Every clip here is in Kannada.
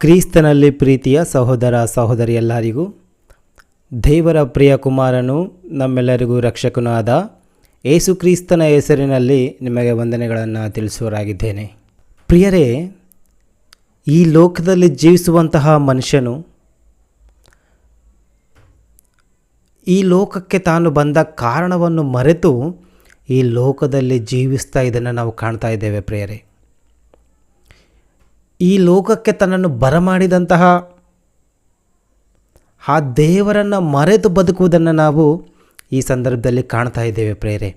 ಕ್ರಿಸ್ತನಲ್ಲಿ ಪ್ರೀತಿಯ ಸಹೋದರ ಸಹೋದರಿಯೆಲ್ಲರಿಗೂ ದೇವರ ಪ್ರಿಯ ಕುಮಾರನು ನಮ್ಮೆಲ್ಲರಿಗೂ ರಕ್ಷಕನೂ ಆದ ಏಸು ಕ್ರೀಸ್ತನ ಹೆಸರಿನಲ್ಲಿ ನಿಮಗೆ ವಂದನೆಗಳನ್ನು ತಿಳಿಸುವರಾಗಿದ್ದೇನೆ. ಪ್ರಿಯರೇ, ಈ ಲೋಕದಲ್ಲಿ ಜೀವಿಸುವಂತಹ ಮನುಷ್ಯನು ಈ ಲೋಕಕ್ಕೆ ತಾನು ಬಂದ ಕಾರಣವನ್ನು ಮರೆತು ಈ ಲೋಕದಲ್ಲಿ ಜೀವಿಸ್ತಾ ಇದನ್ನು ನಾವು ಕಾಣ್ತಾ ಇದ್ದೇವೆ ಪ್ರಿಯರೇ. ಈ ಲೋಕಕ್ಕೆ ತನ್ನನ್ನು ಬರಮಾಡಿದಂತಹ ಆ ದೇವರನ್ನು ಮರೆತು ಬದುಕುವುದನ್ನು ನಾವು ಈ ಸಂದರ್ಭದಲ್ಲಿ ಕಾಣ್ತಾ ಇದ್ದೇವೆ ಪ್ರೇರೆ.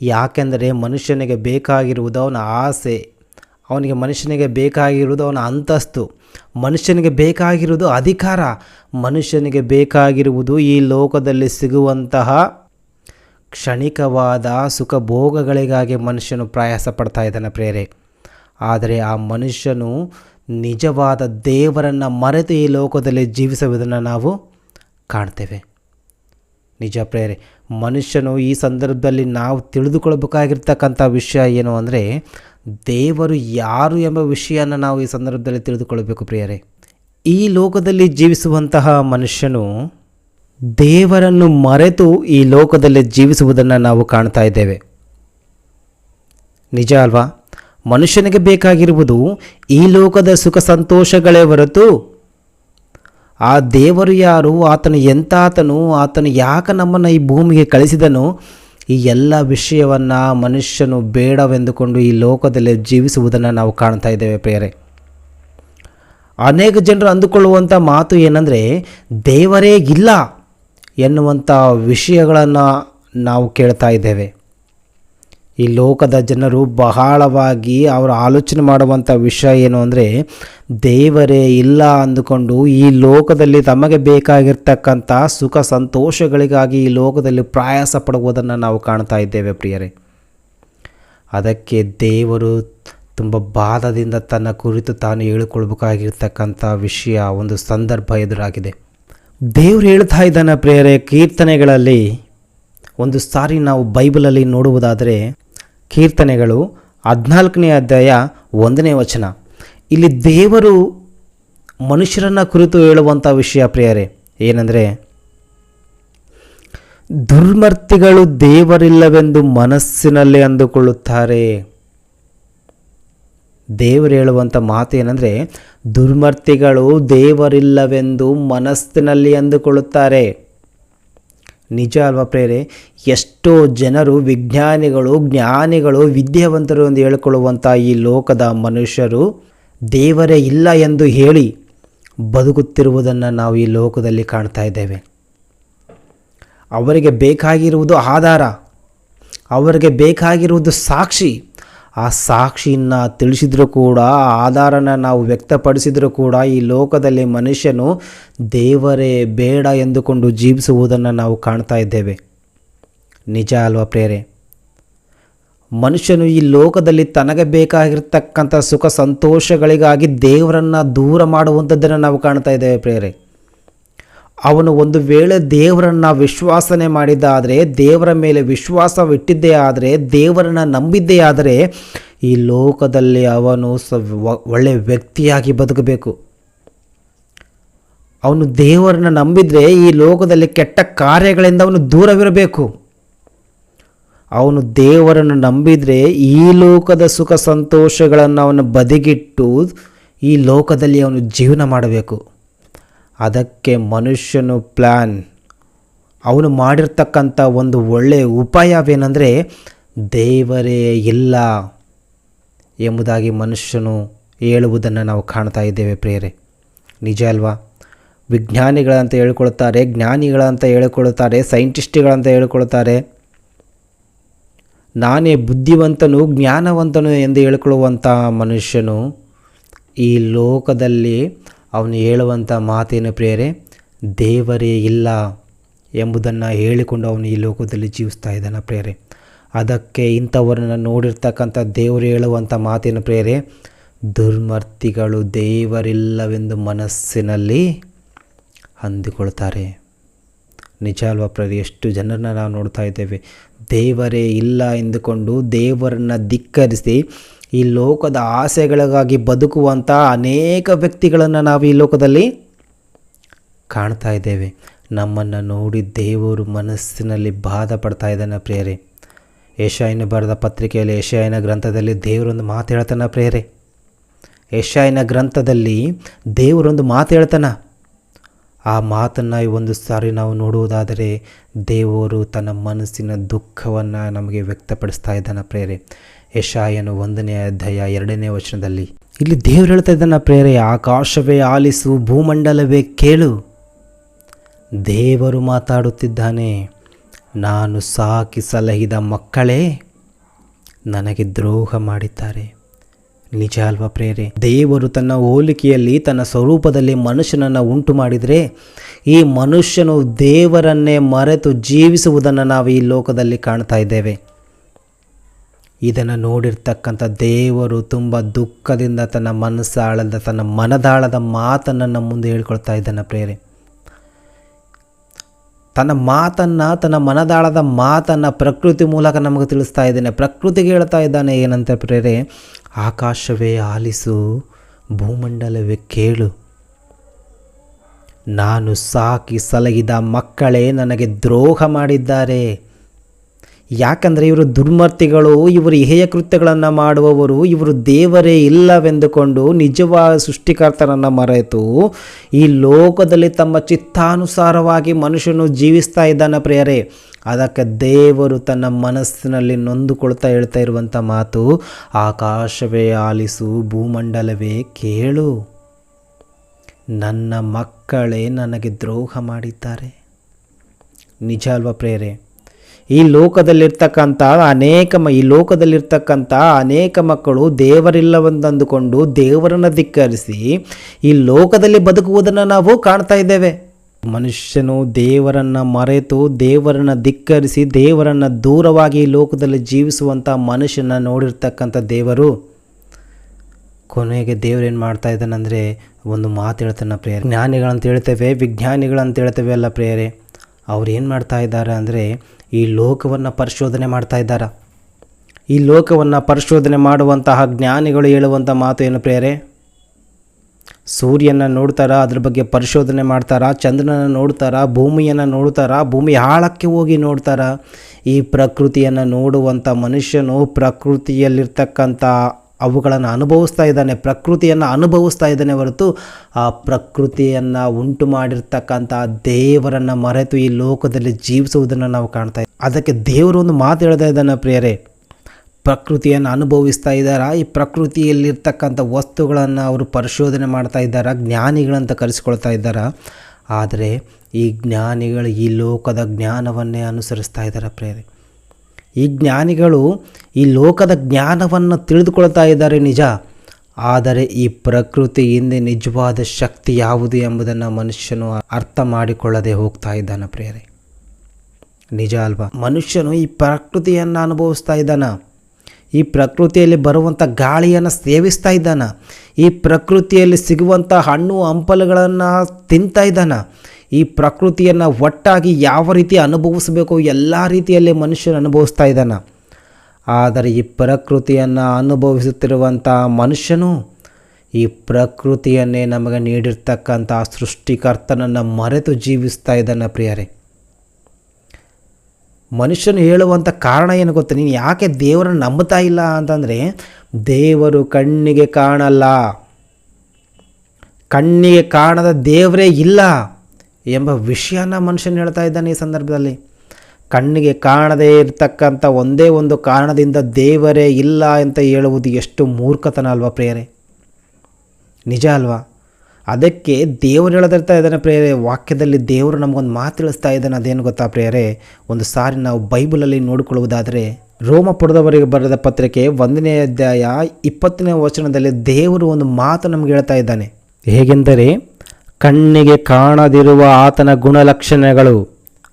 ಯಾಕೆಂದರೆ ಮನುಷ್ಯನಿಗೆ ಬೇಕಾಗಿರುವುದು ಅವನ ಆಸೆ, ಅವನಿಗೆ ಮನುಷ್ಯನಿಗೆ ಬೇಕಾಗಿರುವುದು ಅವನ ಅಂತಸ್ತು, ಮನುಷ್ಯನಿಗೆ ಬೇಕಾಗಿರುವುದು ಅಧಿಕಾರ, ಮನುಷ್ಯನಿಗೆ ಬೇಕಾಗಿರುವುದು ಈ ಲೋಕದಲ್ಲಿ ಸಿಗುವಂತಹ ಕ್ಷಣಿಕವಾದ ಸುಖ ಭೋಗಗಳಿಗಾಗಿ ಮನುಷ್ಯನು ಪ್ರಯಾಸ ಪಡ್ತಾ ಇದ್ದಾನೆ ಪ್ರೇರೆ. ಆದರೆ ಆ ಮನುಷ್ಯನು ನಿಜವಾದ ದೇವರನ್ನು ಮರೆತು ಈ ಲೋಕದಲ್ಲಿ ಜೀವಿಸುವುದನ್ನು ನಾವು ಕಾಣ್ತೇವೆ. ನಿಜ ಪ್ರೇರೆ ಮನುಷ್ಯನು ಈ ಸಂದರ್ಭದಲ್ಲಿ ನಾವು ತಿಳಿದುಕೊಳ್ಬೇಕಾಗಿರ್ತಕ್ಕಂಥ ವಿಷಯ ಏನು ಅಂದರೆ, ದೇವರು ಯಾರು ಎಂಬ ವಿಷಯನ ನಾವು ಈ ಸಂದರ್ಭದಲ್ಲಿ ತಿಳಿದುಕೊಳ್ಬೇಕು ಪ್ರಿಯರೇ. ಈ ಲೋಕದಲ್ಲಿ ಜೀವಿಸುವಂತಹ ಮನುಷ್ಯನು ದೇವರನ್ನು ಮರೆತು ಈ ಲೋಕದಲ್ಲಿ ಜೀವಿಸುವುದನ್ನು ನಾವು ಕಾಣ್ತಾ ಇದ್ದೇವೆ. ನಿಜ ಅಲ್ವಾ? ಮನುಷ್ಯನಿಗೆ ಬೇಕಾಗಿರುವುದು ಈ ಲೋಕದ ಸುಖ ಸಂತೋಷಗಳೇ ಹೊರತು ಆ ದೇವರು ಯಾರು, ಆತನು ಎಂತಾತನು, ಆತನು ಯಾಕೆ ನಮ್ಮನ್ನು ಈ ಭೂಮಿಗೆ ಕಳಿಸಿದನು, ಈ ಎಲ್ಲ ವಿಷಯವನ್ನು ಮನುಷ್ಯನು ಬೇಡವೆಂದುಕೊಂಡು ಈ ಲೋಕದಲ್ಲಿ ಜೀವಿಸುವುದನ್ನು ನಾವು ಕಾಣ್ತಾ ಇದ್ದೇವೆ ಪ್ರಿಯರೇ. ಅನೇಕ ಜನರು ಅಂದುಕೊಳ್ಳುವಂಥ ಮಾತು ಏನಂದರೆ, ದೇವರೇ ಇಲ್ಲ ಎನ್ನುವಂಥ ವಿಷಯಗಳನ್ನು ನಾವು ಕೇಳ್ತಾ ಇದ್ದೇವೆ. ಈ ಲೋಕದ ಜನರು ಬಹಳವಾಗಿ ಅವರು ಆಲೋಚನೆ ಮಾಡುವಂಥ ವಿಷಯ ಏನು ಅಂದರೆ, ದೇವರೇ ಇಲ್ಲ ಅಂದುಕೊಂಡು ಈ ಲೋಕದಲ್ಲಿ ತಮಗೆ ಬೇಕಾಗಿರ್ತಕ್ಕಂಥ ಸುಖ ಸಂತೋಷಗಳಿಗಾಗಿ ಈ ಲೋಕದಲ್ಲಿ ಪ್ರಯಾಸ ಪಡುವುದನ್ನು ನಾವು ಕಾಣ್ತಾ ಇದ್ದೇವೆ ಪ್ರಿಯರೇ. ಅದಕ್ಕೆ ದೇವರು ತುಂಬ ಬಾಧದಿಂದ ತನ್ನ ಕುರಿತು ತಾನು ಹೇಳಿಕೊಳ್ಬೇಕಾಗಿರ್ತಕ್ಕಂಥ ವಿಷಯ ಒಂದು ಸಂದರ್ಭ ಎದುರಾಗಿದೆ. ದೇವರು ಹೇಳ್ತಾ ಇದ್ದಾನೆ ಪ್ರಿಯರೇ, ಕೀರ್ತನೆಗಳಲ್ಲಿ ಒಂದು ಸಾರಿ ನಾವು ಬೈಬಲಲ್ಲಿ ನೋಡುವುದಾದರೆ ಕೀರ್ತನೆಗಳು ಹದಿನಾಲ್ಕನೇ ಅಧ್ಯಾಯ ಒಂದನೇ ವಚನ. ಇಲ್ಲಿ ದೇವರು ಮನುಷ್ಯರನ್ನ ಕುರಿತು ಹೇಳುವಂಥ ವಿಷಯ ಪ್ರಿಯರೇ, ಏನಂದರೆ ದುರ್ಮರ್ತಿಗಳು ದೇವರಿಲ್ಲವೆಂದು ಮನಸ್ಸಿನಲ್ಲಿ ಅಂದುಕೊಳ್ಳುತ್ತಾರೆ. ದೇವರು ಹೇಳುವಂಥ ಮಾತು ಏನಂದರೆ ದುರ್ಮರ್ತಿಗಳು ದೇವರಿಲ್ಲವೆಂದು ಮನಸ್ಸಿನಲ್ಲಿ ಅಂದುಕೊಳ್ಳುತ್ತಾರೆ. ನಿಜ ಅಲ್ವಾ ಪ್ರೇರೆ? ಎಷ್ಟೋ ಜನರು ವಿಜ್ಞಾನಿಗಳು, ಜ್ಞಾನಿಗಳು ವಿದ್ಯಾವಂತರು ಎಂದು ಹೇಳಿಕೊಳ್ಳುವಂಥ ಈ ಲೋಕದ ಮನುಷ್ಯರು ದೇವರೇ ಇಲ್ಲ ಎಂದು ಹೇಳಿ ಬದುಕುತ್ತಿರುವುದನ್ನು ನಾವು ಈ ಲೋಕದಲ್ಲಿ ಕಾಣ್ತಾ ಇದ್ದೇವೆ. ಅವರಿಗೆ ಬೇಕಾಗಿರುವುದು ಆಧಾರ, ಅವರಿಗೆ ಬೇಕಾಗಿರುವುದು ಸಾಕ್ಷಿ ಆ ಸಾಕ್ಷಿಯನ್ನು ತಿಳಿಸಿದರೂ ಕೂಡ ಆಧಾರನ ನಾವು ವ್ಯಕ್ತಪಡಿಸಿದರೂ ಕೂಡ ಈ ಲೋಕದಲ್ಲಿ ಮನುಷ್ಯನು ದೇವರೇ ಬೇಡ ಎಂದುಕೊಂಡು ಜೀವಿಸುವುದನ್ನು ನಾವು ಕಾಣ್ತಾ ಇದ್ದೇವೆ. ನಿಜ ಅಲ್ವಾ ಪ್ರೇರೆ ಮನುಷ್ಯನು ಈ ಲೋಕದಲ್ಲಿ ತನಗೆ ಬೇಕಾಗಿರ್ತಕ್ಕಂಥ ಸುಖ ಸಂತೋಷಗಳಿಗಾಗಿ ದೇವರನ್ನು ದೂರ ಮಾಡುವಂಥದ್ದನ್ನು ನಾವು ಕಾಣ್ತಾ ಇದ್ದೇವೆ ಪ್ರೇರೆ ಅವನು ಒಂದು ವೇಳೆ ದೇವರನ್ನು ವಿಶ್ವಾಸನೆ ಮಾಡಿದ್ದಾದರೆ, ದೇವರ ಮೇಲೆ ವಿಶ್ವಾಸವಿಟ್ಟಿದ್ದೇ ಆದರೆ, ದೇವರನ್ನು ನಂಬಿದ್ದೇ ಆದರೆ, ಈ ಲೋಕದಲ್ಲಿ ಅವನು ಸ ಒಳ್ಳೆಯ ವ್ಯಕ್ತಿಯಾಗಿ ಬದುಕಬೇಕು. ಅವನು ದೇವರನ್ನು ನಂಬಿದರೆ ಈ ಲೋಕದಲ್ಲಿ ಕೆಟ್ಟ ಕಾರ್ಯಗಳಿಂದ ಅವನು ದೂರವಿರಬೇಕು. ಅವನು ದೇವರನ್ನು ನಂಬಿದರೆ ಈ ಲೋಕದ ಸುಖ ಸಂತೋಷಗಳನ್ನು ಅವನು ಬದಿಗಿಟ್ಟು ಈ ಲೋಕದಲ್ಲಿ ಅವನು ಜೀವನ ಮಾಡಬೇಕು. ಅದಕ್ಕೆ ಮನುಷ್ಯನು ಪ್ಲ್ಯಾನ್ ಅವನು ಮಾಡಿರ್ತಕ್ಕಂಥ ಒಂದು ಒಳ್ಳೆಯ ಉಪಾಯವೇನೆಂದರೆ ದೇವರೇ ಇಲ್ಲ ಎಂಬುದಾಗಿ ಮನುಷ್ಯನು ಹೇಳುವುದನ್ನು ನಾವು ಕಾಣ್ತಾ ಇದ್ದೇವೆ ಪ್ರೇರೆ ನಿಜ ಅಲ್ವಾ? ವಿಜ್ಞಾನಿಗಳಂತ ಹೇಳ್ಕೊಳ್ತಾರೆ, ಜ್ಞಾನಿಗಳಂತ ಹೇಳಿಕೊಳ್ಳುತ್ತಾರೆ ಸೈಂಟಿಸ್ಟ್ಗಳಂತ ಹೇಳ್ಕೊಳ್ತಾರೆ. ನಾನೇ ಬುದ್ಧಿವಂತನು, ಜ್ಞಾನವಂತನು ಎಂದು ಹೇಳಿಕೊಳ್ಳುವಂಥ ಮನುಷ್ಯನು ಈ ಲೋಕದಲ್ಲಿ ಅವನು ಹೇಳುವಂಥ ಮಾತೇನು ಪ್ರಿಯರೇ, ದೇವರೇ ಇಲ್ಲ ಎಂಬುದನ್ನು ಹೇಳಿಕೊಂಡು ಅವನು ಈ ಲೋಕದಲ್ಲಿ ಜೀವಿಸ್ತಾ ಇದ್ದಾನೆ ಪ್ರೇರೆ ಅದಕ್ಕೆ ಇಂಥವರನ್ನು ನೋಡಿರ್ತಕ್ಕಂಥ ದೇವರು ಹೇಳುವಂಥ ಮಾತೇನು ಪ್ರೇರೆ ದುರ್ಮರ್ತಿಗಳು ದೇವರಿಲ್ಲವೆಂದು ಮನಸ್ಸಿನಲ್ಲಿ ಅಂದುಕೊಳ್ತಾರೆ. ನಿಜ ಅಲ್ವಾ ಪ್ರಿಯರೇ, ಎಷ್ಟು ಜನರನ್ನ ನಾವು ನೋಡ್ತಾ ಇದ್ದೇವೆ. ದೇವರೇ ಇಲ್ಲ ಎಂದುಕೊಂಡು ದೇವರನ್ನು ಧಿಕ್ಕರಿಸಿ ಈ ಲೋಕದ ಆಸೆಗಳಿಗಾಗಿ ಬದುಕುವಂಥ ಅನೇಕ ವ್ಯಕ್ತಿಗಳನ್ನು ನಾವು ಈ ಲೋಕದಲ್ಲಿ ಕಾಣ್ತಾ ಇದ್ದೇವೆ. ನಮ್ಮನ್ನು ನೋಡಿ ದೇವರು ಮನಸ್ಸಿನಲ್ಲಿ ಬಾಧ ಪಡ್ತಾ ಇದ್ದಾನೆ ಪ್ರೇರೆ ಏಷಾಯಿನ ಬರೆದ ಪತ್ರಿಕೆಯಲ್ಲಿ ಯಶಾಯನ ಗ್ರಂಥದಲ್ಲಿ ದೇವರೊಂದು ಮಾತು ಹೇಳ್ತಾನೆ ಪ್ರೇರೆ ಯಶಾಯನ ಗ್ರಂಥದಲ್ಲಿ ದೇವರೊಂದು ಮಾತು ಹೇಳ್ತಾನೆ. ಆ ಮಾತನ್ನು ಒಂದು ಸಾರಿ ನಾವು ನೋಡುವುದಾದರೆ ದೇವರು ತನ್ನ ಮನಸ್ಸಿನ ದುಃಖವನ್ನು ನಮಗೆ ವ್ಯಕ್ತಪಡಿಸ್ತಾ ಇದ್ದಾನೆ ಪ್ರೇರೆ ಯಶಾಯನು ಒಂದನೇ ಅಧ್ಯಾಯ ಎರಡನೇ ವಚನದಲ್ಲಿ, ಇಲ್ಲಿ ದೇವರು ಹೇಳ್ತಾ ಇದ್ದಾನ, ಪ್ರೇರೆ, ಆಕಾಶವೇ ಆಲಿಸು, ಭೂಮಂಡಲವೇ ಕೇಳು. ದೇವರು ಮಾತಾಡುತ್ತಿದ್ದಾನೆ, ನಾನು ಸಾಕಿ ಸಲಹಿದ ಮಕ್ಕಳೇ, ನನಗೆ ದ್ರೋಹ ಮಾಡಿದ್ದಾರೆ. ನಿಜ ಅಲ್ವ ಪ್ರೇರೆ? ದೇವರು ತನ್ನ ಹೋಲಿಕೆಯಲ್ಲಿ, ತನ್ನ ಸ್ವರೂಪದಲ್ಲಿ ಮನುಷ್ಯನನ್ನು ಉಂಟು ಮಾಡಿದರೆ, ಈ ಮನುಷ್ಯನು ದೇವರನ್ನೇ ಮರೆತು ಜೀವಿಸುವುದನ್ನು ನಾವು ಈ ಲೋಕದಲ್ಲಿ ಕಾಣ್ತಾ ಇದ್ದೇವೆ. ಇದನ್ನು ನೋಡಿರ್ತಕ್ಕಂಥ ದೇವರು ತುಂಬ ದುಃಖದಿಂದ ತನ್ನ ಮನಸ್ಸಾಳದ, ತನ್ನ ಮನದಾಳದ ಮಾತನ್ನು ನಮ್ಮ ಮುಂದೆ ಹೇಳ್ಕೊಳ್ತಾ ಇದ್ದಾನೆ ಪ್ರೇರೆ ತನ್ನ ಮಾತನ್ನು, ತನ್ನ ಮನದಾಳದ ಮಾತನ್ನು ಪ್ರಕೃತಿ ಮೂಲಕ ನಮಗೆ ತಿಳಿಸ್ತಾ ಇದ್ದಾನೆ. ಪ್ರಕೃತಿಗೆ ಹೇಳ್ತಾ ಇದ್ದಾನೆ ಏನಂತ ಪ್ರೇರೆ ಆಕಾಶವೇ ಆಲಿಸು, ಭೂಮಂಡಲವೇ ಕೇಳು. ನಾನು ಸಾಕಿ ಸಲಗಿದ ಮಕ್ಕಳೇ ನನಗೆ ದ್ರೋಹ ಮಾಡಿದ್ದಾರೆ. ಯಾಕಂದರೆ ಇವರು ದುರ್ಮರ್ತಿಗಳು, ಇವರು ಇಹೆಯ ಕೃತ್ಯಗಳನ್ನು ಮಾಡುವವರು, ಇವರು ದೇವರೇ ಇಲ್ಲವೆಂದುಕೊಂಡು ನಿಜವಾದ ಸೃಷ್ಟಿಕರ್ತನನ್ನು ಮರೆತು ಈ ಲೋಕದಲ್ಲಿ ತಮ್ಮ ಚಿತ್ತಾನುಸಾರವಾಗಿ ಮನುಷ್ಯನು ಜೀವಿಸ್ತಾ ಇದ್ದಾನೆ ಪ್ರಿಯರೇ. ಅದಕ್ಕೆ ದೇವರು ತನ್ನ ಮನಸ್ಸಿನಲ್ಲಿ ನೊಂದುಕೊಳ್ತಾ ಹೇಳ್ತಾ ಇರುವಂಥ ಮಾತು, ಆಕಾಶವೇ ಆಲಿಸು, ಭೂಮಂಡಲವೇ ಕೇಳು. ನನ್ನ ಮಕ್ಕಳೇ ನನಗೆ ದ್ರೋಹ ಮಾಡಿದ್ದಾರೆ. ನಿಜ ಅಲ್ವ ಪ್ರೇರೆ ಈ ಲೋಕದಲ್ಲಿರ್ತಕ್ಕಂಥ ಅನೇಕ ಮ ಈ ಲೋಕದಲ್ಲಿರ್ತಕ್ಕಂಥ ಅನೇಕ ಮಕ್ಕಳು ದೇವರಿಲ್ಲವೆಂದಂದುಕೊಂಡು ದೇವರನ್ನು ಧಿಕ್ಕರಿಸಿ ಈ ಲೋಕದಲ್ಲಿ ಬದುಕುವುದನ್ನು ನಾವು ಕಾಣ್ತಾ ಇದ್ದೇವೆ. ಮನುಷ್ಯನು ದೇವರನ್ನು ಮರೆತು ದೇವರನ್ನು ಧಿಕ್ಕರಿಸಿ ದೇವರನ್ನು ದೂರವಾಗಿ ಲೋಕದಲ್ಲಿ ಜೀವಿಸುವಂಥ ಮನುಷ್ಯನ ನೋಡಿರ್ತಕ್ಕಂಥ ದೇವರು. ಕೊನೆಗೆ ಏನು ಮಾಡ್ತಾ ಇದ್ದಾನಂದರೆ ಒಂದು ಮಾತು ಹೇಳ್ತಾನೆ ಪ್ರೇಯರ್. ಜ್ಞಾನಿಗಳಂತ ಹೇಳ್ತೇವೆ, ವಿಜ್ಞಾನಿಗಳಂತ ಹೇಳ್ತೇವೆ ಅಲ್ಲ ಪ್ರೇಯರೆ. ಅವ್ರು ಏನು ಮಾಡ್ತಾ ಇದ್ದಾರೆ ಅಂದರೆ ಈ ಲೋಕವನ್ನು ಪರಿಶೋಧನೆ ಮಾಡ್ತಾ ಇದ್ದಾರೆ. ಈ ಲೋಕವನ್ನು ಪರಿಶೋಧನೆ ಮಾಡುವಂತಹ ಜ್ಞಾನಿಗಳು ಹೇಳುವಂಥ ಮಾತು ಏನು ಪ್ರೇರೆ ಸೂರ್ಯನ ನೋಡ್ತಾರ, ಅದ್ರ ಬಗ್ಗೆ ಪರಿಶೋಧನೆ ಮಾಡ್ತಾರ ಚಂದ್ರನ ನೋಡ್ತಾರ, ಭೂಮಿಯನ್ನು ನೋಡ್ತಾರ, ಭೂಮಿ ಆಳಕ್ಕೆ ಹೋಗಿ ನೋಡ್ತಾರ? ಈ ಪ್ರಕೃತಿಯನ್ನು ನೋಡುವಂಥ ಮನುಷ್ಯನು ಪ್ರಕೃತಿಯಲ್ಲಿರ್ತಕ್ಕಂಥ ಅವುಗಳನ್ನು ಅನುಭವಿಸ್ತಾ ಇದ್ದಾನೆ, ಪ್ರಕೃತಿಯನ್ನು ಅನುಭವಿಸ್ತಾ ಇದ್ದಾನೆ ಹೊರತು ಆ ಪ್ರಕೃತಿಯನ್ನು ಉಂಟು ಮಾಡಿರ್ತಕ್ಕಂಥ ದೇವರನ್ನು ಮರೆತು ಈ ಲೋಕದಲ್ಲಿ ಜೀವಿಸುವುದನ್ನು ನಾವು ಕಾಣ್ತಾ ಇದ್ದೀವಿ ಅದಕ್ಕೆ ದೇವರು ಒಂದು ಮಾತು ಹೇಳ್ತಾ ಇದ್ದಾನೆ ಪ್ರಿಯರೇ. ಪ್ರಕೃತಿಯನ್ನು ಅನುಭವಿಸ್ತಾ ಇದ್ದಾರಾ? ಈ ಪ್ರಕೃತಿಯಲ್ಲಿರ್ತಕ್ಕಂಥ ವಸ್ತುಗಳನ್ನು ಅವರು ಪರಿಶೋಧನೆ ಮಾಡ್ತಾ ಇದ್ದಾರಾ? ಜ್ಞಾನಿಗಳಂತ ಕರೆಸ್ಕೊಳ್ತಾ ಇದ್ದಾರಾ? ಆದರೆ ಈ ಜ್ಞಾನಿಗಳು ಈ ಲೋಕದ ಜ್ಞಾನವನ್ನೇ ಅನುಸರಿಸ್ತಾ ಇದ್ದಾರೆ ಪ್ರೇರೆ ಈ ಜ್ಞಾನಿಗಳು ಈ ಲೋಕದ ಜ್ಞಾನವನ್ನು ತಿಳಿದುಕೊಳ್ತಾ ಇದ್ದಾರೆ ನಿಜ. ಆದರೆ ಈ ಪ್ರಕೃತಿ ಹಿಂದೆ ನಿಜವಾದ ಶಕ್ತಿ ಯಾವುದು ಎಂಬುದನ್ನು ಮನುಷ್ಯನು ಅರ್ಥ ಮಾಡಿಕೊಳ್ಳದೆ ಹೋಗ್ತಾ ಇದ್ದಾನೆ ಪ್ರೇರೆ ನಿಜ ಅಲ್ವಾ? ಮನುಷ್ಯನು ಈ ಪ್ರಕೃತಿಯನ್ನು ಅನುಭವಿಸ್ತಾ ಇದ್ದಾನ. ಈ ಪ್ರಕೃತಿಯಲ್ಲಿ ಬರುವಂಥ ಗಾಳಿಯನ್ನು ಸೇವಿಸ್ತಾ ಇದ್ದಾನ. ಈ ಪ್ರಕೃತಿಯಲ್ಲಿ ಸಿಗುವಂಥ ಹಣ್ಣು ಹಂಪಲುಗಳನ್ನು ತಿಂತಾ ಇದ್ದಾನ. ಈ ಪ್ರಕೃತಿಯನ್ನು ಒಟ್ಟಾಗಿ ಯಾವ ರೀತಿ ಅನುಭವಿಸಬೇಕು ಎಲ್ಲ ರೀತಿಯಲ್ಲಿ ಮನುಷ್ಯನು ಅನುಭವಿಸ್ತಾ ಇದ್ದಾನೆ. ಆದರೆ ಈ ಪ್ರಕೃತಿಯನ್ನು ಅನುಭವಿಸುತ್ತಿರುವಂಥ ಮನುಷ್ಯನು ಈ ಪ್ರಕೃತಿಯನ್ನೇ ನಮಗೆ ನೀಡಿರ್ತಕ್ಕಂಥ ಸೃಷ್ಟಿಕರ್ತನನ್ನು ಮರೆತು ಜೀವಿಸ್ತಾ ಇದ್ದಾನೆ ಪ್ರಿಯರೇ. ಮನುಷ್ಯನು ಹೇಳುವಂಥ ಕಾರಣ ಏನು ಗೊತ್ತಾ? ನೀನು ಯಾಕೆ ದೇವರನ್ನು ನಂಬುತ್ತಾ ಇಲ್ಲ ಅಂತಂದರೆ, ದೇವರು ಕಣ್ಣಿಗೆ ಕಾಣಲ್ಲ. ಕಣ್ಣಿಗೆ ಕಾಣದ ದೇವರೇ ಇಲ್ಲ. ಎಂಬ ವಿಷಯನ ಮನುಷ್ಯನ ಹೇಳ್ತಾ ಇದ್ದಾನೆ ಈ ಸಂದರ್ಭದಲ್ಲಿ. ಕಣ್ಣಿಗೆ ಕಾಣದೇ ಇರತಕ್ಕಂಥ ಒಂದೇ ಒಂದು ಕಾರಣದಿಂದ ದೇವರೇ ಇಲ್ಲ ಅಂತ ಹೇಳುವುದು ಎಷ್ಟು ಮೂರ್ಖತನ ಅಲ್ವಾ ಪ್ರೇಯರೆ? ನಿಜ ಅಲ್ವಾ? ಅದಕ್ಕೆ ದೇವರು ಹೇಳದಿರ್ತಾ ಇದ್ದಾನೆ ಪ್ರೇಯರೆ, ವಾಕ್ಯದಲ್ಲಿ ದೇವರು ನಮಗೊಂದು ಮಾತು ತಿಳಿಸ್ತಾ ಇದ್ದಾನೆ, ಅದೇನು ಗೊತ್ತಾ ಪ್ರೇಯರೆ? ಒಂದು ಸಾರಿ ನಾವು ಬೈಬಲಲ್ಲಿ ನೋಡಿಕೊಳ್ಳುವುದಾದರೆ ರೋಮಪುರದವರಿಗೆ ಬರೆದ ಪತ್ರಿಕೆ ಒಂದನೇ ಅಧ್ಯಾಯ ಇಪ್ಪತ್ತನೇ ವಚನದಲ್ಲಿ ದೇವರು ಒಂದು ಮಾತು ನಮ್ಗೆ ಹೇಳ್ತಾ ಇದ್ದಾನೆ. ಹೇಗೆಂದರೆ ಕಣ್ಣಿಗೆ ಕಾಣದಿರುವ ಆತನ ಗುಣಲಕ್ಷಣಗಳು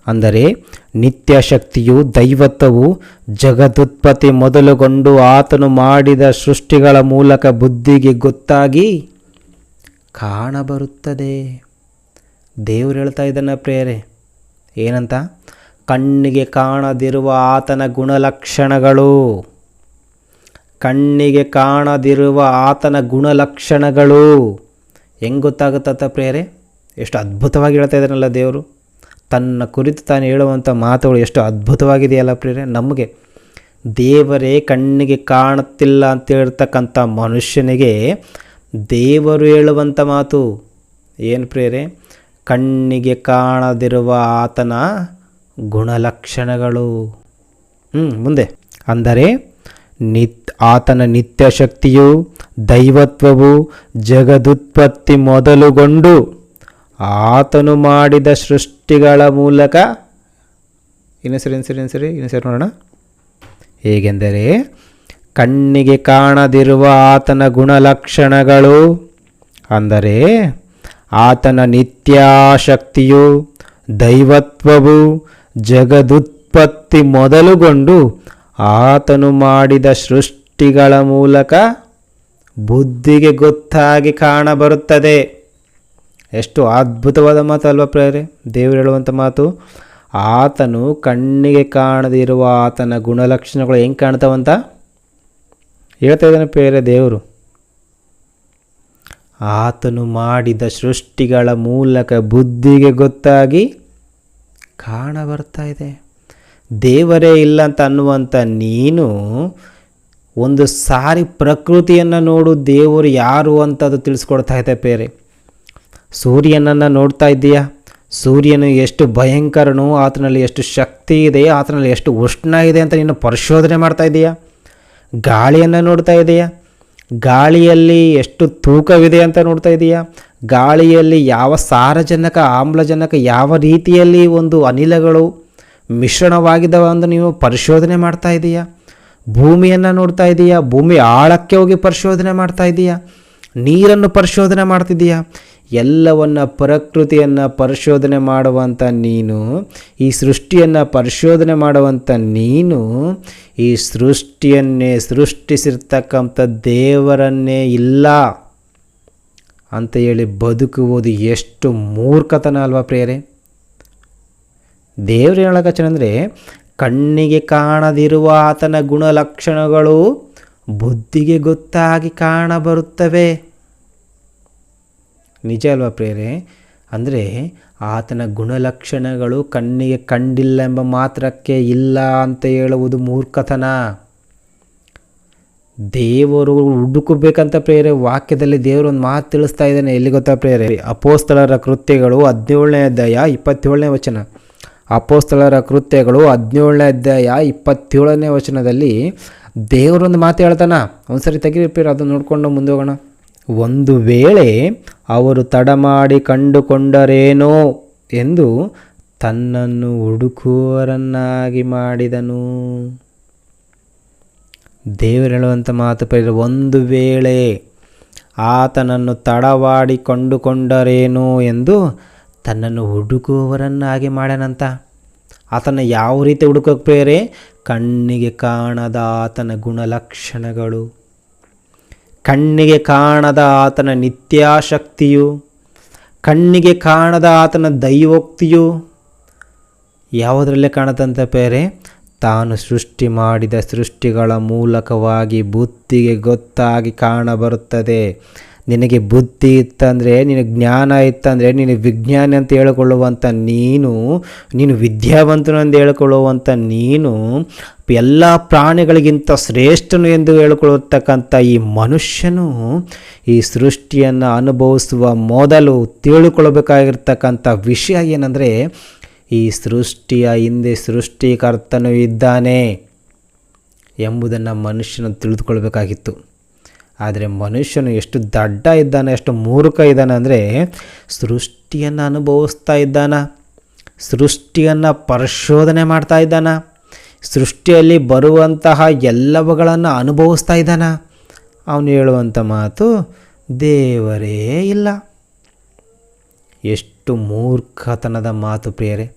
ಅಂದರೆ ನಿತ್ಯ ಶಕ್ತಿಯು ದೈವತ್ವವು, ಜಗದುತ್ಪತ್ತಿ ಮೊದಲುಗೊಂಡು ಆತನು ಮಾಡಿದ ಸೃಷ್ಟಿಗಳ ಮೂಲಕ ಬುದ್ಧಿಗೆ ಗೊತ್ತಾಗಿ ಕಾಣಬರುತ್ತದೆ. ದೇವರು ಹೇಳ್ತಾ ಇದ್ದಾನೆ ಪ್ರೇರೆ ಏನಂತ? ಕಣ್ಣಿಗೆ ಕಾಣದಿರುವ ಆತನ ಗುಣಲಕ್ಷಣಗಳು. ಕಣ್ಣಿಗೆ ಕಾಣದಿರುವ ಆತನ ಗುಣಲಕ್ಷಣಗಳು. ಹೆಂಗೆ ಗೊತ್ತಾಗುತ್ತತ್ತ ಪ್ರೇರೇ ಎಷ್ಟು ಅದ್ಭುತವಾಗಿ ಹೇಳ್ತಾ ಇದ್ದಾನಲ್ಲ ದೇವರು. ತನ್ನ ಕುರಿತು ತಾನು ಹೇಳುವಂಥ ಮಾತುಗಳು ಎಷ್ಟು ಅದ್ಭುತವಾಗಿದೆಯಲ್ಲ ಪ್ರೇರೆ ನಮಗೆ ದೇವರೇ ಕಣ್ಣಿಗೆ ಕಾಣುತ್ತಿಲ್ಲ ಅಂತ ಹೇಳ್ತಕ್ಕಂಥ ಮನುಷ್ಯನಿಗೆ ದೇವರು ಹೇಳುವಂಥ ಮಾತು ಏನು ಪ್ರೇರೆ ಕಣ್ಣಿಗೆ ಕಾಣದಿರುವ ಆತನ ಗುಣಲಕ್ಷಣಗಳು. ಹ್ಞೂ ಮುಂದೆ. ಅಂದರೆ ನಿತ್ ಆತನ ನಿತ್ಯ ಶಕ್ತಿಯು ದೈವತ್ವವು ಜಗದುತ್ಪತ್ತಿ ಮೊದಲುಗೊಂಡು ಆತನು ಮಾಡಿದ ಸೃಷ್ಟಿಗಳ ಮೂಲಕ ಇನ್ನು ಸರಿ ಇನ್ನು ಸರಿ ಇನ್ನು ಸರಿ ಇನ್ನು ಸರಿ ನೋಡೋಣ. ಹೇಗೆಂದರೆ, ಕಣ್ಣಿಗೆ ಕಾಣದಿರುವ ಆತನ ಗುಣಲಕ್ಷಣಗಳು ಅಂದರೆ ಆತನ ನಿತ್ಯಾಶಕ್ತಿಯು, ದೈವತ್ವವು ಜಗದುತ್ಪತ್ತಿ ಮೊದಲುಗೊಂಡು ಆತನು ಮಾಡಿದ ಸೃಷ್ಟಿಗಳ ಮೂಲಕ ಬುದ್ಧಿಗೆ ಗೊತ್ತಾಗಿ ಕಾಣಬರುತ್ತದೆ. ಎಷ್ಟು ಅದ್ಭುತವಾದ ಮಾತು ಅಲ್ವಾ ಪ್ರೇರೆ ದೇವರು ಹೇಳುವಂಥ ಮಾತು, ಆತನು ಕಣ್ಣಿಗೆ ಕಾಣದಿರುವ ಆತನ ಗುಣಲಕ್ಷಣಗಳು ಹೆಂಗೆ ಕಾಣ್ತಾವಂತ? ಹೇಳ್ತಾ ಇದ್ದಾನೆ ಪ್ರೇರೆ ದೇವರು. ಆತನು ಮಾಡಿದ ಸೃಷ್ಟಿಗಳ ಮೂಲಕ ಬುದ್ಧಿಗೆ ಗೊತ್ತಾಗಿ ಕಾಣ ಬರ್ತಾ ಇದೆ. ದೇವರೇ ಇಲ್ಲ ಅಂತ ಅನ್ನುವಂಥ ನೀನು ಒಂದು ಸಾರಿ ಪ್ರಕೃತಿಯನ್ನು ನೋಡು, ದೇವರು ಯಾರು ಅಂತ ಅದು ತಿಳಿಸ್ಕೊಡ್ತಾ ಇದೆ ಬೇರೆ ಸೂರ್ಯನನ್ನು ನೋಡ್ತಾ ಇದ್ದೀಯಾ? ಸೂರ್ಯನು ಎಷ್ಟು ಭಯಂಕರನು, ಆತನಲ್ಲಿ ಎಷ್ಟು ಶಕ್ತಿ ಇದೆ, ಆತನಲ್ಲಿ ಎಷ್ಟು ಉಷ್ಣ ಇದೆ ಅಂತ ನೀನು ಪರಿಶೋಧನೆ ಮಾಡ್ತಾ ಇದ್ದೀಯಾ? ಗಾಳಿಯನ್ನು ನೋಡ್ತಾ ಇದೆಯಾ ಗಾಳಿಯಲ್ಲಿ ಎಷ್ಟು ತೂಕವಿದೆ ಅಂತ ನೋಡ್ತಾ ಇದೀಯಾ ಗಾಳಿಯಲ್ಲಿ ಯಾವ ಸಾರಜನಕ, ಆಮ್ಲಜನಕ, ಯಾವ ರೀತಿಯಲ್ಲಿ ಒಂದು ಅನಿಲಗಳು ಮಿಶ್ರಣವಾಗಿದ್ದಾವೆ ಅಂತ ನೀವು ಪರಿಶೋಧನೆ ಮಾಡ್ತಾ ಇದೀಯಾ? ಭೂಮಿಯನ್ನು ನೋಡ್ತಾ ಇದೀಯಾ? ಭೂಮಿ ಆಳಕ್ಕೆ ಹೋಗಿ ಪರಿಶೋಧನೆ ಮಾಡ್ತಾ ಇದೀಯಾ? ನೀರನ್ನು ಪರಿಶೋಧನೆ ಮಾಡ್ತಿದ್ದೀಯಾ ಎಲ್ಲವನ್ನ ಪ್ರಕೃತಿಯನ್ನು ಪರಿಶೋಧನೆ ಮಾಡುವಂಥ ನೀನು, ಈ ಸೃಷ್ಟಿಯನ್ನು ಪರಿಶೋಧನೆ ಮಾಡುವಂಥ ನೀನು, ಈ ಸೃಷ್ಟಿಯನ್ನೇ ಸೃಷ್ಟಿಸಿರ್ತಕ್ಕಂಥ ದೇವರನ್ನೇ ಇಲ್ಲ ಅಂತ ಹೇಳಿ ಬದುಕುವುದು ಎಷ್ಟು ಮೂರ್ಖತನ ಅಲ್ವಾ ಪ್ರೇರೆ ದೇವ್ರು ಅಂದರೆ ಕಣ್ಣಿಗೆ ಕಾಣದಿರುವ ಆತನ ಗುಣಲಕ್ಷಣಗಳು ಬುದ್ಧಿಗೆ ಗೊತ್ತಾಗಿ ಕಾಣಬರುತ್ತವೆ. ನಿಜ ಅಲ್ವಾ ಪ್ರೇರೆ ಅಂದರೆ ಆತನ ಗುಣಲಕ್ಷಣಗಳು ಕಣ್ಣಿಗೆ ಕಂಡಿಲ್ಲ ಎಂಬ ಮಾತ್ರಕ್ಕೆ ಇಲ್ಲ ಅಂತ ಹೇಳುವುದು ಮೂರ್ಖತನ. ದೇವರು ಹುಡುಕಬೇಕಂತ ಪ್ರೇರೆ ವಾಕ್ಯದಲ್ಲಿ ದೇವರು ಒಂದು ಮಾತು ತಿಳಿಸ್ತಾ ಇದ್ದಾನೆ. ಎಲ್ಲಿ ಗೊತ್ತಾ ಪ್ರೇರೆ ಅಪೋಸ್ತಳರ ಕೃತ್ಯಗಳು ಹದಿನೇಳನೇ ಅಧ್ಯಾಯ ಇಪ್ಪತ್ತೇಳನೇ ವಚನ. ಅಪೋಸ್ತಳರ ಕೃತ್ಯಗಳು ಹದಿನೇಳನೇ ಅಧ್ಯಾಯ ಇಪ್ಪತ್ತೇಳನೇ ವಚನದಲ್ಲಿ ದೇವರೊಂದು ಮಾತು ಹೇಳ್ತಾನ. ಒಂದ್ಸರಿ ಸರಿ ಪ್ರೇರೆ ಅದನ್ನು ನೋಡಿಕೊಂಡು ಮುಂದೆ ಹೋಗೋಣ. ಒಂದು ವೇಳೆ ಅವರು ತಡ ಮಾಡಿ ಕಂಡುಕೊಂಡರೇನೋ ಎಂದು ತನ್ನನ್ನು ಹುಡುಕುವರನ್ನಾಗಿ ಮಾಡಿದನು. ದೇವರು ಹೇಳುವಂಥ ಮಾತು ಪರಿ, ಒಂದು ವೇಳೆ ಆತನನ್ನು ತಡವಾಡಿ ಕಂಡುಕೊಂಡರೇನೋ ಎಂದು ತನ್ನನ್ನು ಹುಡುಕುವವರನ್ನಾಗಿ ಮಾಡ್ಯಾನಂತ. ಆತನ ಯಾವ ರೀತಿ ಹುಡುಕಕ್ಕೆ ಪ್ರೇರೆ ಕಣ್ಣಿಗೆ ಕಾಣದ ಆತನ ಗುಣಲಕ್ಷಣಗಳು. ಕಣ್ಣಿಗೆ ಕಾಣದ ಆತನ ನಿತ್ಯಾಶಕ್ತಿಯು. ಕಣ್ಣಿಗೆ ಕಾಣದ ಆತನ ದೈವೋಕ್ತಿಯು. ಯಾವುದರಲ್ಲೇ ಕಾಣದಂತ ಬೇರೆ ತಾನು ಸೃಷ್ಟಿ ಮಾಡಿದ ಸೃಷ್ಟಿಗಳ ಮೂಲಕವಾಗಿ ಬುತ್ತಿಗೆ ಗೊತ್ತಾಗಿ ಕಾಣಬರುತ್ತದೆ. ನಿನಗೆ ಬುದ್ಧಿ ಇತ್ತಂದರೆ, ನಿನಗೆ ಜ್ಞಾನ ಇತ್ತಂದರೆ, ನಿನಗೆ ವಿಜ್ಞಾನ ಅಂತ ಹೇಳಿಕೊಳ್ಳುವಂಥ ನೀನು ನೀನು ವಿದ್ಯಾವಂತನು ಎಂದು ಹೇಳಿಕೊಳ್ಳುವಂಥ ನೀನು, ಎಲ್ಲ ಪ್ರಾಣಿಗಳಿಗಿಂತ ಶ್ರೇಷ್ಠನು ಎಂದು ಹೇಳಿಕೊಳ್ಳತಕ್ಕಂಥ ಈ ಮನುಷ್ಯನು ಈ ಸೃಷ್ಟಿಯನ್ನು ಅನುಭವಿಸುವ ಮೊದಲು ತಿಳ್ಕೊಳ್ಬೇಕಾಗಿರ್ತಕ್ಕಂಥ ವಿಷಯ ಏನಂದರೆ, ಈ ಸೃಷ್ಟಿಯ ಹಿಂದೆ ಸೃಷ್ಟಿಕರ್ತನು ಇದ್ದಾನೆ ಎಂಬುದನ್ನು ಮನುಷ್ಯನು ತಿಳಿದುಕೊಳ್ಬೇಕಾಗಿತ್ತು. ಆದರೆ ಮನುಷ್ಯನು ಎಷ್ಟು ದಡ್ಡ ಇದ್ದಾನೆ, ಎಷ್ಟು ಮೂರ್ಖ ಇದ್ದಾನೆ ಅಂದರೆ ಸೃಷ್ಟಿಯನ್ನು ಅನುಭವಿಸ್ತಾ ಇದ್ದಾನ, ಸೃಷ್ಟಿಯನ್ನು ಪರಿಶೋಧನೆ ಮಾಡ್ತಾ ಇದ್ದಾನ, ಸೃಷ್ಟಿಯಲ್ಲಿ ಬರುವಂತಹ ಎಲ್ಲವುಗಳನ್ನು ಅನುಭವಿಸ್ತಾ ಇದ್ದಾನ. ಅವನು ಹೇಳುವಂಥ ಮಾತು, ದೇವರೇ ಇಲ್ಲ. ಎಷ್ಟು ಮೂರ್ಖತನದ ಮಾತು ಪ್ರಿಯರೇ.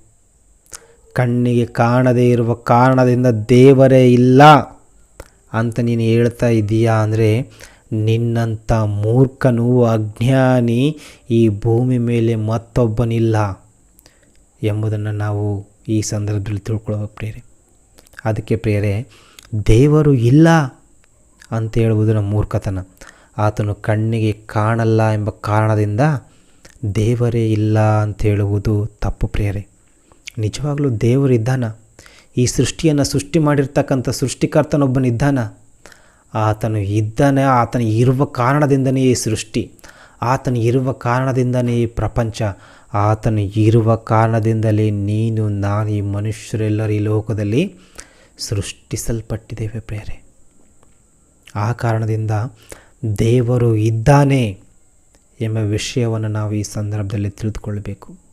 ಕಣ್ಣಿಗೆ ಕಾಣದೇ ಇರುವ ಕಾರಣದಿಂದ ದೇವರೇ ಇಲ್ಲ. ಅಂತ ನೀನು ಹೇಳ್ತಾ ಇದ್ದೀಯಾ ಅಂದರೆ, ನಿನ್ನಂಥ ಮೂರ್ಖನು, ಅಜ್ಞಾನಿ ಈ ಭೂಮಿ ಮೇಲೆ ಮತ್ತೊಬ್ಬನಿಲ್ಲ ಎಂಬುದನ್ನು ನಾವು ಈ ಸಂದರ್ಭದಲ್ಲಿ ತಿಳ್ಕೊಳ್ಬೇಕು ಪ್ರೇರೆ ಅದಕ್ಕೆ ಪ್ರೇರೆ ದೇವರು ಇಲ್ಲ ಅಂತ ಹೇಳುವುದು ನಮ್ಮ ಮೂರ್ಖತನ. ಆತನು ಕಣ್ಣಿಗೆ ಕಾಣಲ್ಲ ಎಂಬ ಕಾರಣದಿಂದ ದೇವರೇ ಇಲ್ಲ ಅಂತ ಹೇಳುವುದು ತಪ್ಪು ಪ್ರೇರೆ ನಿಜವಾಗಲೂ ದೇವರಿದ್ದಾನ ಈ ಸೃಷ್ಟಿಯನ್ನು ಸೃಷ್ಟಿ ಮಾಡಿರ್ತಕ್ಕಂಥ ಸೃಷ್ಟಿಕರ್ತನೊಬ್ಬನಿದ್ದಾನ. ಆತನು ಇದ್ದಾನೆ, ಆತನ ಇರುವ ಕಾರಣದಿಂದನೇ ಈ ಸೃಷ್ಟಿ. ಆತನ ಇರುವ ಕಾರಣದಿಂದನೇ ಈ ಪ್ರಪಂಚ. ಆತನು ಇರುವ ಕಾರಣದಿಂದಲೇ ನೀನು, ನಾನು ಈ ಮನುಷ್ಯರೆಲ್ಲರೂ ಈ ಲೋಕದಲ್ಲಿ ಸೃಷ್ಟಿಸಲ್ಪಟ್ಟಿದ್ದೇವೆ ಪ್ರೇರೆ ಆ ಕಾರಣದಿಂದ ದೇವರು ಇದ್ದಾನೆ ಎಂಬ ವಿಷಯವನ್ನು ನಾವು ಈ ಸಂದರ್ಭದಲ್ಲಿ ತಿಳಿದುಕೊಳ್ಳಬೇಕು.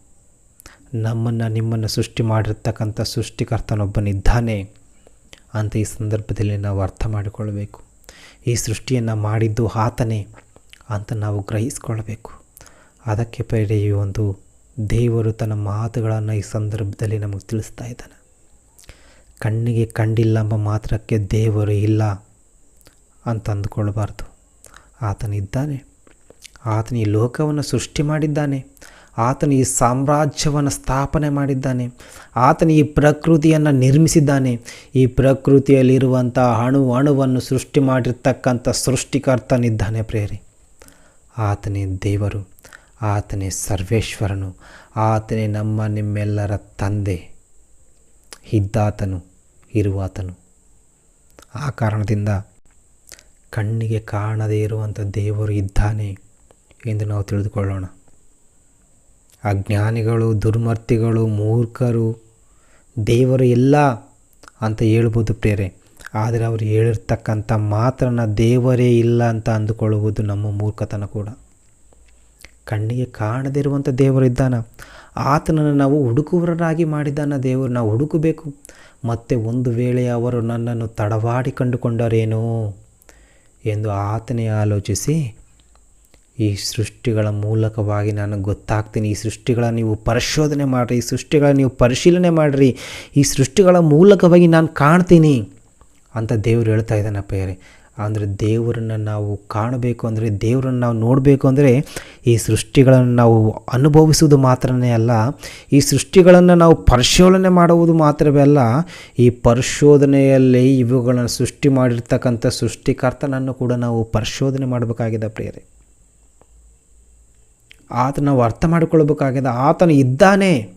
ನಮ್ಮನ್ನು, ನಿಮ್ಮನ್ನು ಸೃಷ್ಟಿ ಮಾಡಿರ್ತಕ್ಕಂಥ ಸೃಷ್ಟಿಕರ್ತನೊಬ್ಬನಿದ್ದಾನೆ ಅಂತ ಈ ಸಂದರ್ಭದಲ್ಲಿ ನಾವು ಅರ್ಥ ಮಾಡಿಕೊಳ್ಳಬೇಕು. ಈ ಸೃಷ್ಟಿಯನ್ನು ಮಾಡಿದ್ದು ಆತನೇ ಅಂತ ನಾವು ಗ್ರಹಿಸ್ಕೊಳ್ಬೇಕು ಅದಕ್ಕೆ ಈ ಒಂದು ದೇವರು ತನ್ನ ಮಾತುಗಳನ್ನು ಈ ಸಂದರ್ಭದಲ್ಲಿ ನಮಗೆ ತಿಳಿಸ್ತಾ ಇದ್ದಾನೆ. ಕಣ್ಣಿಗೆ ಕಂಡಿಲ್ಲ ಎಂಬ ಮಾತ್ರಕ್ಕೆ ದೇವರು ಇಲ್ಲ ಅಂತ ಅಂದುಕೊಳ್ಬಾರ್ದು. ಆತನಿದ್ದಾನೆ. ಆತನ ಈ ಲೋಕವನ್ನು ಸೃಷ್ಟಿ ಮಾಡಿದ್ದಾನೆ. ಆತನು ಈ ಸಾಮ್ರಾಜ್ಯವನ್ನು ಸ್ಥಾಪನೆ ಮಾಡಿದ್ದಾನೆ. ಆತನ ಈ ಪ್ರಕೃತಿಯನ್ನು ನಿರ್ಮಿಸಿದ್ದಾನೆ. ಈ ಪ್ರಕೃತಿಯಲ್ಲಿರುವಂಥ ಅಣು ಅಣುವನ್ನು ಸೃಷ್ಟಿ ಮಾಡಿರ್ತಕ್ಕಂಥ ಸೃಷ್ಟಿಕರ್ತನಿದ್ದಾನೆ ಪ್ರೇರಿ ಆತನೇ ದೇವರು, ಆತನೇ ಸರ್ವೇಶ್ವರನು, ಆತನೇ ನಮ್ಮ ನಿಮ್ಮೆಲ್ಲರ ತಂದೆ. ಇದ್ದಾತನು, ಇರುವಾತನು. ಆ ಕಾರಣದಿಂದ ಕಣ್ಣಿಗೆ ಕಾಣದೇ ಇರುವಂಥ ದೇವರು ಇದ್ದಾನೆ ಎಂದು ನಾವು ತಿಳಿದುಕೊಳ್ಳೋಣ. ಅಜ್ಞಾನಿಗಳು, ದುರ್ಮರ್ತಿಗಳು, ಮೂರ್ಖರು, ದೇವರು ಎಲ್ಲ ಅಂತ ಹೇಳ್ಬೋದು ಪ್ರೇರೆ. ಆದರೆ ಅವರು ಹೇಳಿರ್ತಕ್ಕಂಥ ಮಾತ್ರನ ದೇವರೇ ಇಲ್ಲ ಅಂತ ಅಂದುಕೊಳ್ಳುವುದು ನಮ್ಮ ಮೂರ್ಖತನ ಕೂಡ. ಕಣ್ಣಿಗೆ ಕಾಣದಿರುವಂಥ ದೇವರು ಇದ್ದಾನ. ಆತನನ್ನು ನಾವು ಹುಡುಕುವರಾಗಿ ಮಾಡಿದ್ದಾನ ದೇವರು. ನಾವು ಹುಡುಕಬೇಕು. ಮತ್ತು ಒಂದು ವೇಳೆ ಅವರು ನನ್ನನ್ನು ತಡವಾಡಿ ಕಂಡುಕೊಂಡರೇನೋ? ಎಂದು ಆತನೇ ಆಲೋಚಿಸಿ ಈ ಸೃಷ್ಟಿಗಳ ಮೂಲಕವಾಗಿ ನಾನು ಗೊತ್ತಾಗ್ತೀನಿ. ಈ ಸೃಷ್ಟಿಗಳ ನೀವು ಪರಿಶೋಧನೆ ಮಾಡಿರಿ. ಈ ಸೃಷ್ಟಿಗಳ ನೀವು ಪರಿಶೀಲನೆ ಮಾಡಿರಿ. ಈ ಸೃಷ್ಟಿಗಳ ಮೂಲಕವಾಗಿ ನಾನು ಕಾಣ್ತೀನಿ ಅಂತ ದೇವರು ಹೇಳ್ತಾ ಇದ್ದಾನೆ ಪೇರೆ ಅಂದರೆ ದೇವರನ್ನು ನಾವು ಕಾಣಬೇಕು ಅಂದರೆ, ದೇವರನ್ನು ನಾವು ನೋಡಬೇಕು ಅಂದರೆ, ಈ ಸೃಷ್ಟಿಗಳನ್ನು ನಾವು ಅನುಭವಿಸುವುದು ಮಾತ್ರನೇ ಅಲ್ಲ, ಈ ಸೃಷ್ಟಿಗಳನ್ನು ನಾವು ಪರಿಶೋಧನೆ ಮಾಡುವುದು ಮಾತ್ರವೇ ಅಲ್ಲ, ಈ ಪರಿಶೋಧನೆಯಲ್ಲಿ ಇವುಗಳನ್ನು ಸೃಷ್ಟಿ ಮಾಡಿರ್ತಕ್ಕಂಥ ಸೃಷ್ಟಿಕರ್ತನನ್ನು ಕೂಡ ನಾವು ಪರಿಶೋಧನೆ ಮಾಡಬೇಕಾಗಿದೆ ಪ್ರಿಯರೇ ಆತನ ಅರ್ಥ ಮಾಡಿಕೊಳ್ಬೇಕಾಗಿದೆ. ಆತನು ಇದ್ದಾನೆ.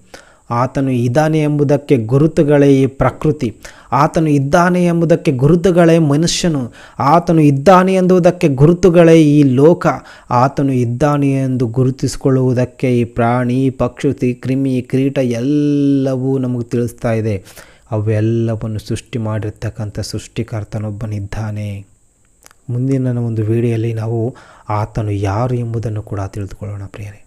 ಆತನು ಇದ್ದಾನೆ ಎಂಬುದಕ್ಕೆ ಗುರುತುಗಳೇ ಈ ಪ್ರಕೃತಿ. ಆತನು ಇದ್ದಾನೆ ಎಂಬುದಕ್ಕೆ ಗುರುತುಗಳೇ ಮನುಷ್ಯನು. ಆತನು ಇದ್ದಾನೆ ಎಂಬುದಕ್ಕೆ ಗುರುತುಗಳೇ ಈ ಲೋಕ. ಆತನು ಇದ್ದಾನೆ ಎಂದು ಗುರುತಿಸಿಕೊಳ್ಳುವುದಕ್ಕೆ ಈ ಪ್ರಾಣಿ, ಪಕ್ಷಿ ಕ್ರಿಮಿ, ಕ್ರೀಟ ಎಲ್ಲವೂ ನಮಗೆ ತಿಳಿಸ್ತಾ ಇದೆ. ಅವೆಲ್ಲವನ್ನು ಸೃಷ್ಟಿ ಮಾಡಿರ್ತಕ್ಕಂಥ ಸೃಷ್ಟಿಕರ್ತನೊಬ್ಬನಿದ್ದಾನೆ. ಮುಂದಿನ ಒಂದು ವಿಡಿಯೋಲಿ ನಾವು ಆತನು ಯಾರು ಎಂಬುದನ್ನು ಕೂಡ ತಿಳಿದುಕೊಳ್ಳೋಣ ಪ್ರಿಯರೇ.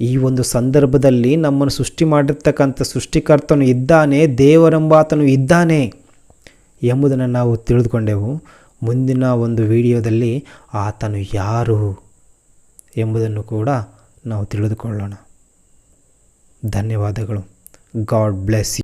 ಈ ಒಂದು ಸಂದರ್ಭದಲ್ಲಿ ನಮ್ಮನ್ನು ಸೃಷ್ಟಿ ಮಾಡಿರ್ತಕ್ಕಂಥ ಸೃಷ್ಟಿಕರ್ತನು ಇದ್ದಾನೆ, ದೇವರೆಂಬಾತನು ಇದ್ದಾನೆ ಎಂಬುದನ್ನು ನಾವು ತಿಳಿದುಕೊಂಡೆವು. ಮುಂದಿನ ಒಂದು ವಿಡಿಯೋದಲ್ಲಿ ಆತನು ಯಾರು ಎಂಬುದನ್ನು ಕೂಡ ನಾವು ತಿಳಿದುಕೊಳ್ಳೋಣ. ಧನ್ಯವಾದಗಳು. God bless